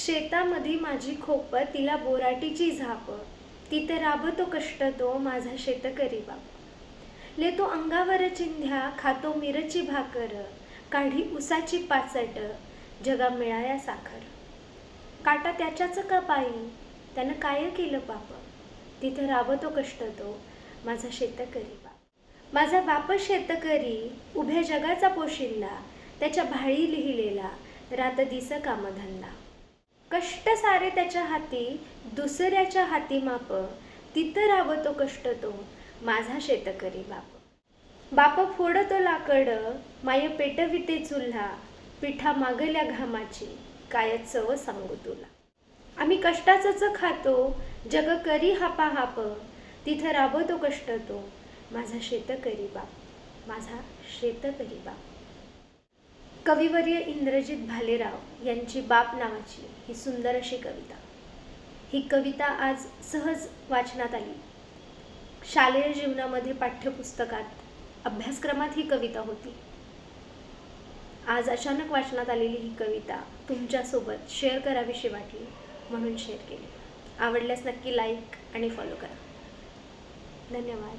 शेतामधी माझी खोप तिला बोराटीची झाप. तिथं राबतो कष्ट तो माझा शेतकरी बाप लेतो अंगावर चिंध्या खातो मिरची भाकर. काढी उसाची पाचट जगा मिळाया साखर. काटा त्याच्याच का पायी? त्यानं काय केलं बाप तिथं राबतो कष्ट तो माझा शेतकरी बाप माझा बाप शेतकरी उभ्या जगाचा पोशिंदा. त्याच्या भाळी लिहिलेला रात दिस कामधंदा. कष्ट सारे त्याच्या हाती दुसऱ्याच्या हाती माप. तिथं राबतो कष्ट तो माझा शेतकरी बाप. बाप फोडतो लाकड माय पेटविते चुल्हा पिठा मागल्या घामाची काय चव सांगू तुला. आम्ही कष्टाचंच खातो जग करी हापा हाप तिथं राबतो कष्ट तो माझा शेतकरी बाप माझा शेतकरी बाप. कविवर्य इंद्रजित भालेराव यांची बाप नावाची ही सुंदर अशी कविता. ही कविता आज सहज वाचनात आली. शालेय जीवनामध्ये पाठ्यपुस्तकात अभ्यासक्रमात ही कविता होती. आज अचानक वाचनात आलेली ही कविता तुमच्यासोबत शेअर करावीशी वाटली म्हणून शेअर केली. आवडल्यास नक्की लाईक आणि फॉलो करा. धन्यवाद.